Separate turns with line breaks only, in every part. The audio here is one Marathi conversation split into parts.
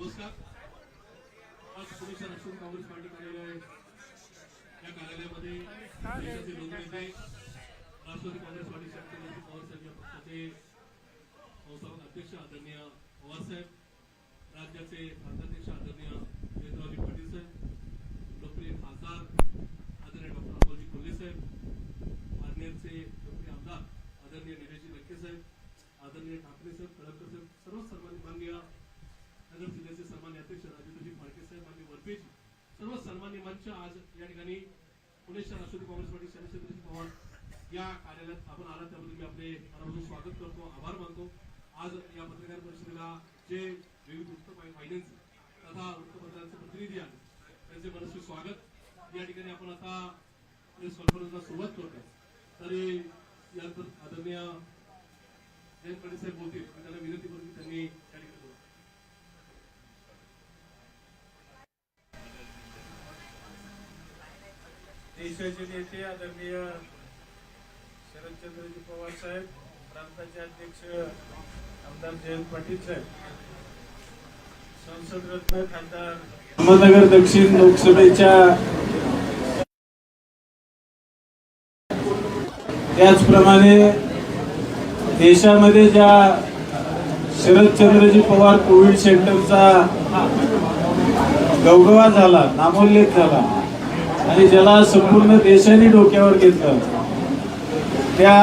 नमस्कार आज पुणे राष्ट्रवादी काँग्रेस पार्टी कार्यालय या कार्यालयामध्ये देशाचे लोकनेते राष्ट्रवादी काँग्रेस पार्टी म्हणजे पवारसाहेब या पक्षाचे संस्थापक अध्यक्ष आदरणीय पवारसाहेब राज्याचे प्रांताध्यक्ष आदरणीय जयंतरावजी पाटील साहेब लोकप्रिय खासदार आदरणीय डॉक्टर अमोलजी कोल्हे साहेब पारनेरचे लोकप्रिय आमदार आदरणीय निलेशजी लक्के साहेब आदरणीय ठाकरे साहेब कळमकर साहेब सर्व सर्वांनी माननीय नगर जिल्ह्याचे सन्मान्य अध्यक्ष राजेंद्रजी फाळके साहेब आणि वरपेजी सर्व सन्मान्य मंच आज या ठिकाणी पुणे शहर राष्ट्रवादी काँग्रेस पार्टी या कार्यालयात आपण आला त्याबद्दल मी आपले मनापासून स्वागत करतो आभार मानतो. आज या पत्रकार परिषदेला जे विविध वृत्त वाहिन्यांचे तथा वृत्तपत्रांचे प्रतिनिधी आहेत त्यांचे मनस्वी स्वागत. या ठिकाणी आपण आता प्रेस कॉन्फरन्सला सुरुवात करतो तरी यानंतर आदरणीय जयंत पाटील साहेब बोलतील मी त्यांना विनंती करून की त्यांनी त्या ठिकाणी बोलावं.
देशाचे नेते आदरणीय चंद्रजी पवार साहेब प्रांताचे अध्यक्ष आमदार जयंत पाटील साहेब. संसद रत्न खासदार अहमदनगर दक्षिण लोकसभेच्या त्याचप्रमाणे देशामध्ये ज्या शरदचंद्रजी पवार कोविड सेंटरचा गौगवा झाला नामोल्लेख झाला आणि ज्याला संपूर्ण देशाने डोक्यावर घेतलं. त्या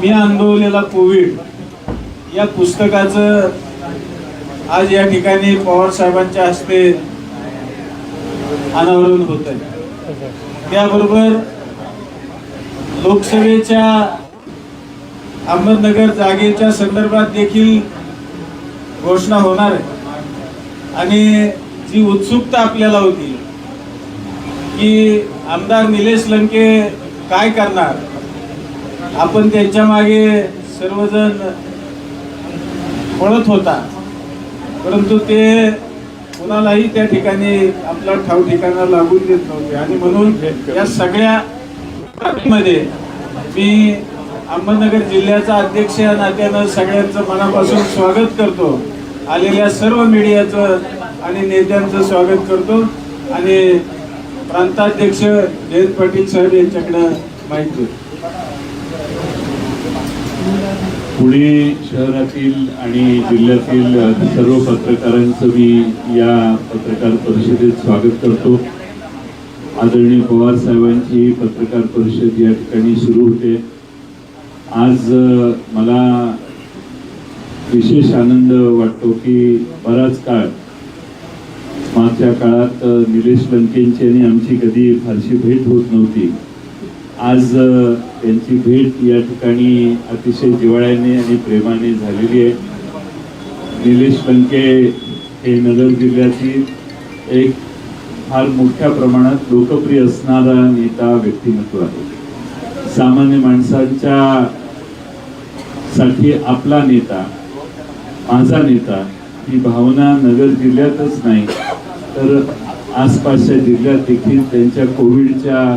मी अनुभवलेला कोविड या पुस्तकाचं आज या ठिकाणी पवार साहेबांच्या हस्ते अनावरण होत आहे. त्याबरोबर लोकसभेच्या अहमदनगर जागेच्या संदर्भात देखील घोषणा होणार आहे. आणि जी उत्सुकता आपल्याला होती की आमदार निलेश लंके काय करणार? आपण त्यांच्या मागे सर्वजण पळत होता. परंतु ते कुणालाही त्या ठिकाणी आपला ठाव ठिकाणा लागून देत नव्हते. आणि म्हणून या सगळ्या मध्ये मी अहमदनगर जिल्ह्याचा अध्यक्ष या नात्यानं सगळ्यांचं मनापासून स्वागत करतो. आलेल्या सर्व मीडियाचं आणि नेत्यांचं स्वागत करतो. आणि प्रांताध्यक्ष जयंत पाटील साहेब यांच्याकडं माहिती.
पुणे शहरातील आणि जिल्ह्यातील सर्व पत्रकारांचं मी या पत्रकार परिषदेत स्वागत करतो. आदरणीय पवार साहेबांची पत्रकार परिषद या ठिकाणी सुरू होते. आज मला विशेष आनंद वाटतो की बराच काळ मागच्या काळात निलेश लंकेंची आणि आमची कधी फारशी भेट होत नव्हती. आज यांची त्यांची भेट या ठिकाणी अतिशय जिवाळ्याने आणि प्रेमाने झालेली आहे. निलेश लंके हे नगर जिल्ह्यातील एक फार मोठ्या प्रमाणात लोकप्रिय असणारा नेता व्यक्तिमत्व आहे. सामान्य माणसांच्या साठी आपला नेता माझा नेता ही भावना नगर जिल्ह्यातच नाही तर आसपासच्या जिल्ह्यात देखील त्यांच्या कोविडच्या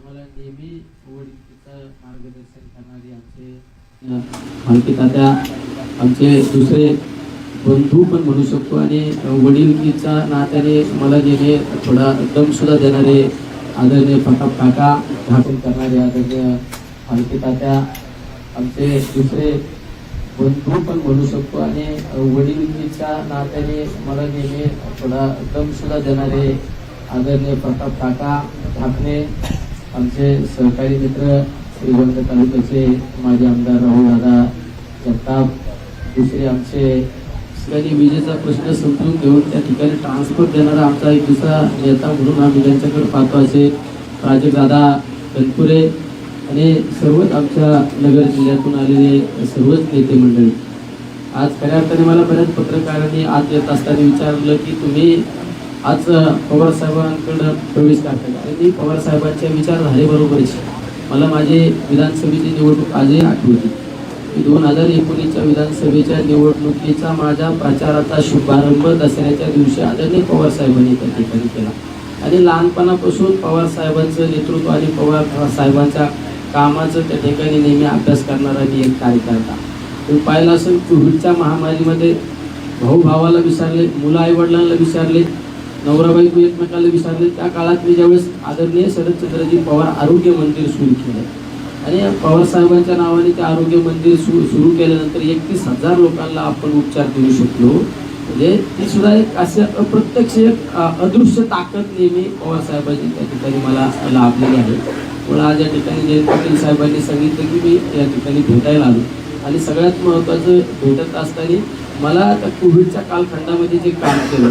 आम्हाला नेहमी वडिलकीचं मार्गदर्शन करणारे आमचे मालकी तात्या आमचे दुसरे बंधू पण म्हणू शकतो आणि वडीलकीच्या नात्याने मला नेहमी थोडा दमसुद्धा देणारे आदरणीय प्रताप काका भाषण करणारे आदरणीय मालकी तात्या आमचे दुसरे बंधू पण म्हणू शकतो आणि वडीलकीच्या नात्याने मला नेहमी थोडा दमसुद्धा देणारे आदरणीय प्रताप काका ठाकरे आमचे सहकारी मित्र श्रीगोंद तालुक्याचे माजी आमदार राहुल दादा जगताप दुसरे आमचे ठिकाणी विजेचा प्रश्न समजून घेऊन त्या ठिकाणी ट्रान्सपोर्ट देणारा आमचा एक दुसरा नेता म्हणून आम्ही त्यांच्याकडे पाहतो असे प्राजक्तदादा कनपुरे आणि सर्वच आमच्या नगर जिल्ह्यातून आलेले सर्वच नेते मंडळी. आज खऱ्या अर्थाने मला बऱ्याच पत्रकारांनी आज येत असताना विचारलं की तुम्ही आज पवार साहेबांकडं प्रवेश करतात आणि ती पवार साहेबांच्या विचारधारेबरोबरच मला माझे विधानसभेची निवडणूक आजही आठवली की दोन हजार एकोणीसच्या विधानसभेच्या निवडणुकीचा माझ्या प्रचाराचा शुभारंभ दसऱ्याच्या दिवशी आदरणीय पवार साहेबांनी त्या ठिकाणी केला. आणि लहानपणापासून पवार साहेबांचं नेतृत्व आणि पवार साहेबांच्या कामाचं त्या ठिकाणी नेहमी अभ्यास करणारा मी एक कार्यकर्ता. तुम्ही पाहिलं असेल कोविडच्या महामारीमध्ये भाऊ भावाला विचारले मुलं आईवडिलांना विचारले नवरा बायको एकमेकाला विचारले त्या काळात मी ज्यावेळेस आदरणीय शरदचंद्रजी पवार आरोग्य मंदिर सुरू केलं. आणि पवार साहेबांच्या नावाने ते आरोग्य मंदिर सुरू सुरू केल्यानंतर एकतीस हजार लोकांना आपण उपचार देऊ शकलो. म्हणजे ती सुद्धा एक असे अप्रत्यक्ष एक अदृश्य ताकद नेहमी पवार साहेबांची त्या ठिकाणी मला लाभलेली आहे. मला आज या ठिकाणी जयंत पाटील साहेबांनी सांगितलं की मी या ठिकाणी भेटायला आलो. आणि सगळ्यात महत्त्वाचं भेटत असताना मला त्या कोविडच्या कालखंडामध्ये जे काम केलं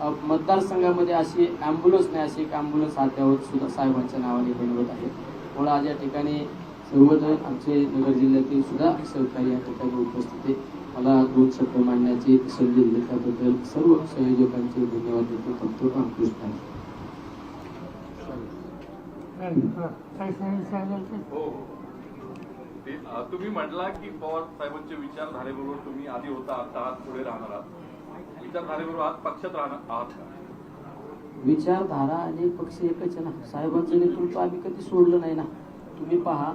मतदारसंघामध्ये अशी ॲम्ब्युलन्स नाही अशी एक ॲम्ब्युलन्स अद्यावत सुद्धा साहेबांच्या नावाने बनवत आहे. म्हणून आज या ठिकाणी सर्वजण आमचे नगर जिल्ह्यातील सुद्धा सहकारी या ठिकाणी उपस्थित आहे. मला दोन शब्द मांडण्याची संधी दिली त्याबद्दल सर्व संयोजकांचे धन्यवाद देतो फक्त रामकृष्ण
हो हो. तुम्ही म्हटला की पवार साहेबांच्या विचारधारेबरोबर तुम्ही आधी होता आता आहात पुढे राहणार आहात. विचारधारेबरोबर आहात पक्षात राहणार आहात.
विचारधारा आणि पक्ष एकच आहे ना. साहेबांचं नेतृत्व आम्ही कधी सोडलं नाही ना. तुम्ही पहा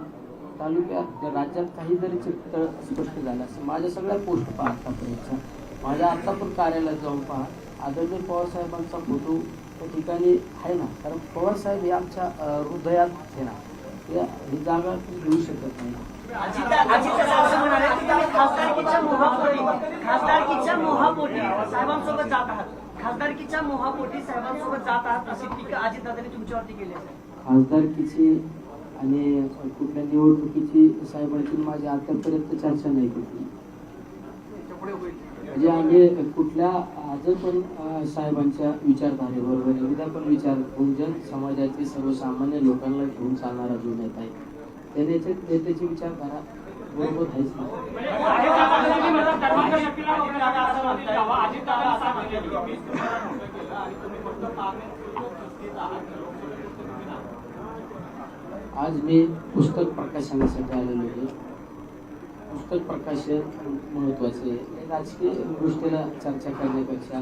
तालुक्यात राज्यात काही जरी चित्र स्पष्ट झालं असेल माझ्या सगळ्या पोस्ट पहा आतापर्यंत माझ्या आता पण कार्यालयात जाऊन पहा. आदरणीय पवार साहेबांचा फोटो त्या ठिकाणी आहे ना. कारण पवारसाहेब हे आमच्या हृदयात आहे ना. या- ही जागा तुम्ही घेऊ शकत नाही.
खासदारकीच्या मोहापोटी खासदारकीच्या मोहापोटी साहेबांसोबत जात आहात. खासदारकीच्या मोहापोटी साहेबांसोबत जात आहात अशी टीका अजितदादांनी तुमच्यावरती केली आहे.
खासदारकीची आणि कुठल्या निवडणुकीची साहेबांची माझी आतापर्यंत चर्चा नाही कुठली म्हणजे आम्ही कुठल्या आज पण साहेबांच्या विचारधारेबरोबर एकदा पण विचार गुंजन समाजातील सर्वसामान्य लोकांना घेऊन चालणारा जो नेता आहे त्या नेते नेत्याची विचारधारा बरोबर आहेच ना? आज मी पुस्तक प्रकाशनासाठी आलेलो आहे. पुस्तक प्रकाशन महत्त्वाचे आहे. राजकीय गोष्टीला चर्चा करण्यापेक्षा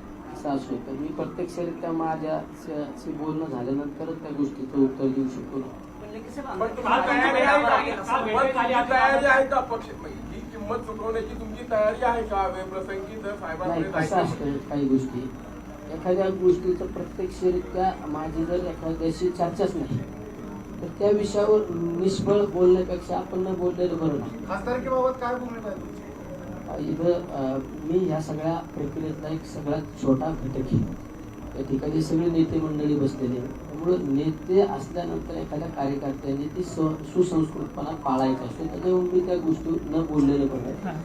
असो तर मी प्रत्यक्षरित्या माझ्याशी बोलणं झाल्यानंतरच त्या गोष्टीचं उत्तर देऊ शकतो.
पण
तुम्हाला तयारी आहे का? किंमत
वेगवेगळ्या
तुमची तयारी आहे का पक्ष ही किंमत चुकवण्याची तुमची तयारी आहे का? वेळप्रसंगी जर
नाही
साहेबांकडे
कसं
जायचं
असतं काही गोष्टी. एखाद्या गोष्टीचं प्रत्यक्षरित्या माझी जर एखाद्याशी चर्चाच नाही तर त्या विषयावर निष्फळ बोलण्यापेक्षा आपण न बोललेलं बरं नाही.
खासदारकीबाबत काय भूमिका आहे तुमची?
इथं मी ह्या सगळ्या प्रक्रियेतला एक सगळ्यात छोटा घटक आहे. या ठिकाणी सगळे नेते मंडळी बसलेले. त्यामुळं नेते असल्यानंतर एखाद्या कार्यकर्त्यांनी ती स- सुसंस्कृतपणा पाळायचा असतो. त्याच्यामुळे मी त्या गोष्टी न बोललेलं आहे.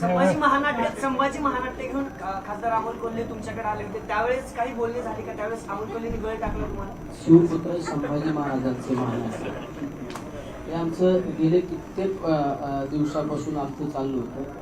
संभाजी महानाट्य संभाजी महानाट्य घेऊन खासदार अमोल कोल्हे तुमच्याकडे आले होते. त्यावेळेस काही बोलणे झाले का? त्यावेळेस अमोल कोल्हेने गळ टाकला तुम्हाला?
शिवपुत्र संभाजी महाराजांचे महाराज हे आमचं गेले कित्येक दिवसापासून आमचं चाललं होतं.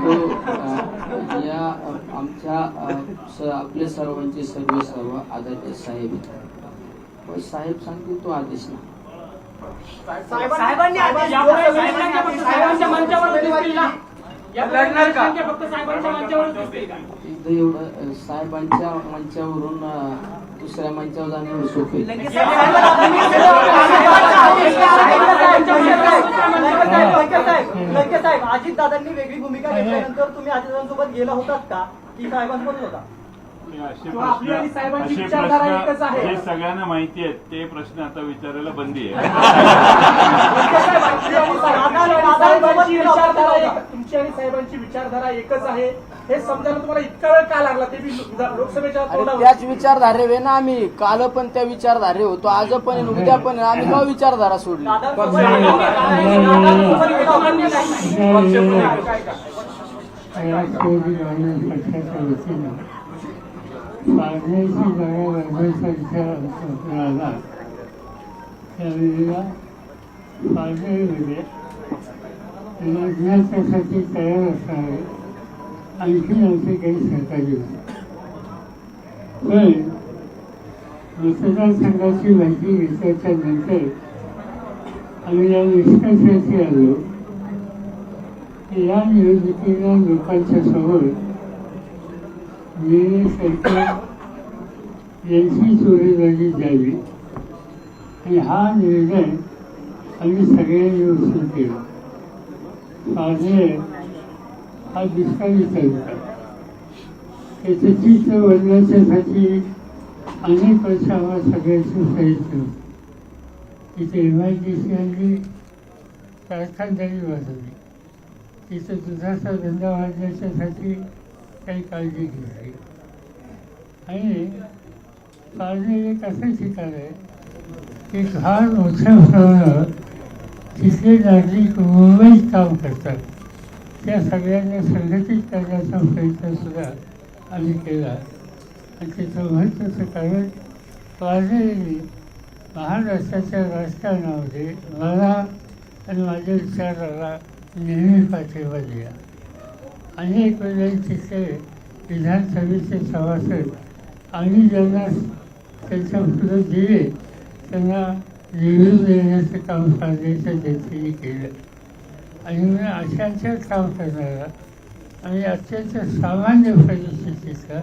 तो, या आमच्या अ, स- आपले सर्वांचे सर्व सर्व आदरणीय साहेब. मग साहेब सांगतील तो आदेश ना
साहेबांनी आदेश
यापुढे
दिला.
वीस टक्के फक्त साहेबांच्या मंचावरच दिसतील ना यापुढे
लढणार
वीस
का?
टक्के फक्त साहेबांच्या मंचावरच दिसतील का
इथं एवढं साहेबांच्या मंचावरून दुसऱ्या मंचावर जाणं सोपे
अजित दादांनी वेगळी भूमिका घेतल्यानंतर तुम्ही अजितांसोबत गेला होतात का? की साहेबांसोबत होता?
असे प्रश्न
साहेबांची
असे
विचारधारा एकच
प्रश्न
आहे.
जे सगळ्यांना माहिती आहेत ते प्रश्न आता विचारायला बंदी आहे.
तुमची आणि साहेबांची विचारधारा एकच आहे. हे समजायला तुम्हाला इतका वेळ का लागला? ते बी लोकसभेच्या
अरे
तोंडावर.
त्याच विचारधारे वे ना आम्ही. काल पण त्या विचारधारे होतो आज पण आहे, उद्या पण आहे. आम्ही का विचारधारा सोडली?
दादांसोबत
पाण्यामध्ये लग्नाच्यासाठी तयार असावे आणखी असे काही सहकार्य पण मतदार संघाची माहिती घेतल्याच्या नंतर आम्ही या निष्कर्षाशी आलो या निवडणुकीला लोकांच्या समोर मी सरकार यांची चोरीबाजी द्यावी आणि हा निर्णय आम्ही सगळ्यांनी उचलून केला. माझे हा दुष्काळी तालुका त्याचं चित्र बनवण्यासाठी अनेक वर्ष आम्हाला सगळ्यांचं साहित्य होतं. तिथे एम आय डी सी आणली कारखानदारी वाजवली तिथं दुधाचा धंदा वाढण्याच्यासाठी काही काळजी घेतली. आणि पारणे एक असं ठिकाण आहे की घाण मोठ्या प्रमाणावर तिथले नागरिक मुंबईत काम करतात. त्या सगळ्यांना संघटित करण्याचा प्रयत्नसुद्धा आम्ही केला. आणि त्याचं महत्त्वाचं कारण पारणे महाराष्ट्राच्या राजकारणामध्ये मला आणि माझ्या विचाराला नेहमी पाठिंबा दिला. अनेक वेळेला तिथे विधानसभेचे सभासद आम्ही ज्यांना त्यांच्या फुलं दिले त्यांना निवडून देण्याचं काम साधण्याचं जनतेने केलं. आणि मी अशांचं काम करणारा आणि अत्यंत सामान्य परिस्थितीचा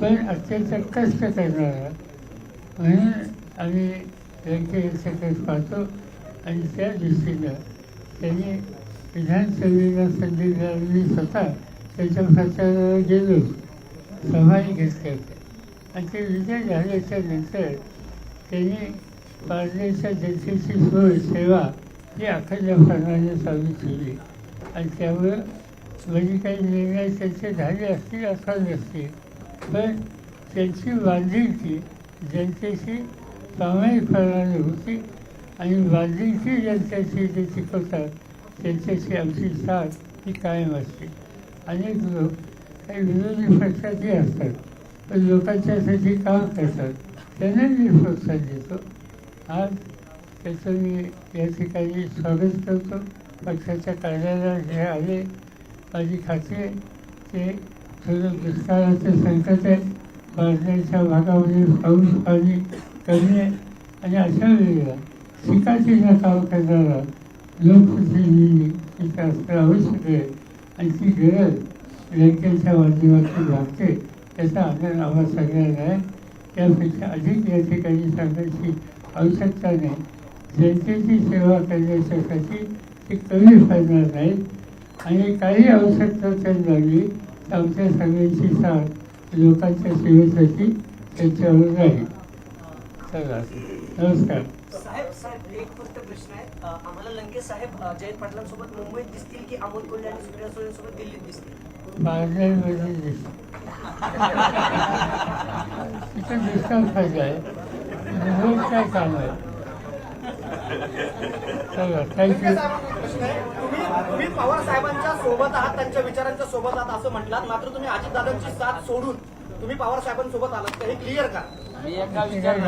पण अत्यंत कष्ट करणारा म्हणून आम्ही व्यंकय्याकडे पाहतो आणि त्या दृष्टीनं त्यांनी विधानसभेला संधी मिळालेली स्वतः त्याच्या प्रचाराला गेलो. सभाही घेतल्या होत्या आणि ते विजय झाल्याच्यानंतर त्यांनी पारनेरच्या जनतेची सोय सेवा ही अखंडपणाने चालू केली. आणि त्यामुळं म्हणजे काही निर्णय त्यांचे झाले असतील असा नसतील पण त्यांची बांधिलकी जनतेशी प्रामाणिकपणाने होती आणि बांधिलकी जनतेशी जे शिकवतात त्यांच्याशी आमची साथ ही कायम असते. अनेक लोक काही विरोधी पक्षातही असतात पण लोकांच्यासाठी काम करतात. त्यांना मी प्रोत्साहन देतो. आज त्याचं मी या ठिकाणी स्वागत करतो. पक्षाच्या कार्यालयात जे आले माझी खात्री आहे. ते थोडं दुष्काळाचं संकट आहे भारताच्या भागामध्ये पाऊस पाणी कमी आहे. आणि अशा वेळेला शिकाचीला काम करणारा लोकप्रतिनिधी तिथे असणं आवश्यक आहे. आणि ती गरज बँकेच्या माध्यमातून लागते त्याचा आनंद आम्हाला सगळ्यांना आहे. त्यापेक्षा अधिक या ठिकाणी सांगायची आवश्यकता नाही. जनतेची सेवा करण्यासाठी ते कमी पडणार नाहीत. आणि काही आवश्यकता जर लागली तर आमच्या सगळ्यांची साथ लोकांच्या सेवेसाठी त्यांच्यावर राहील चला नमस्कार.
साहेब साहेब एक फक्त प्रश्न आहे. आम्हाला लंके साहेब जयंत पाटलांसोबत मुंबईत दिसतील की अमोल कोल्हे आणि सुप्रिया सुळेंसोबत दिल्लीत दिसतील?
तिथं दिसतात मुंबईत काय काम आहे चला थँक्यू
प्रश्न आहे तुम्ही तुम्ही पवार साहेबांच्या सोबत आहात त्यांच्या विचारांच्या सोबत आहात असं म्हटलात मात्र तुम्ही अजितदादांची साथ सोडून तुम्ही पवार साहेबांसोबत आलात. तर हे क्लिअर का?
मी एका विचार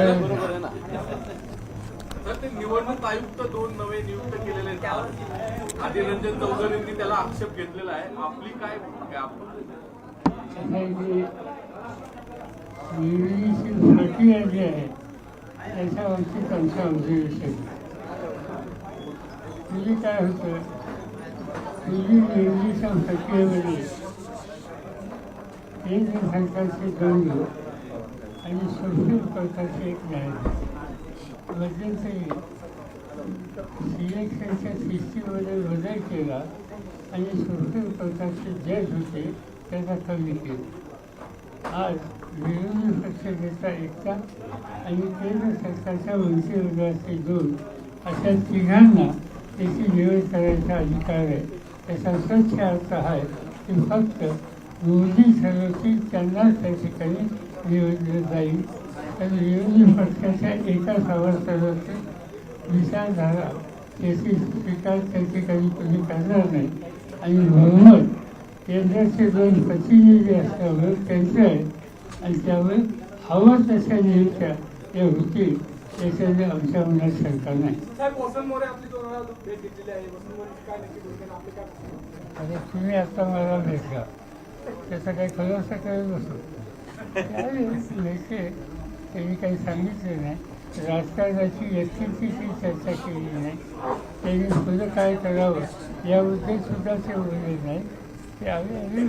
तर ते निवडणूक आयुक्त दोन नवे नियुक्त केलेले आहेत. आधी रंजन चौधरींनी त्याला आक्षेप घेतलेला आहे. आपली काय भूमिका आहे? आपण
निवडीची प्रक्रिया जी आहे त्याच्यावरती काय होतं पूर्वी निवडीच्या प्रक्रियेमध्ये केंद्र सरकारचे दोन आणि सुप्रीम प्रकारचे एक न्यायाधीश मध्यंतरी सिलेक्शनच्या सिस्टीममध्ये बदल केला आणि सुप्रीम प्रकारचे जज होते त्याचा कमी केला. आज मिळून पक्षनेता एकता आणि केंद्र सरकारच्या मंत्रिमंडळाचे दोन अशा तिघांना त्याची निवड करायचा अधिकार आहे. त्याचा स्वच्छ अर्थ आहे की फक्त मोदी ठरवतील त्यांनाच त्या ठिकाणी निवडलं जाईल. तर विरोधी पक्षाच्या एका सभासदाची विचारधारा त्याची स्वीकार त्या ठिकाणी कोणी करणार नाही. आणि म्हणून केंद्राचे दोन प्रतिनिधी असल्यामुळे त्यांचे आहे आणि त्यामुळे हवं तशा नियुक्त्या या होतील याच्याने आमच्या मनात शंका नाही? आणि तुम्ही आता मला भेटला त्याचा काही खुलासा करत बसू. त्यावेळेस लेखे त्यांनी काही सांगितलं नाही. राजकारणाची व्यक्तीची ती चर्चा केली नाही. त्यांनी पुढं काय करावं याबद्दल सुद्धा ते बोलले नाही. ते आम्ही आम्ही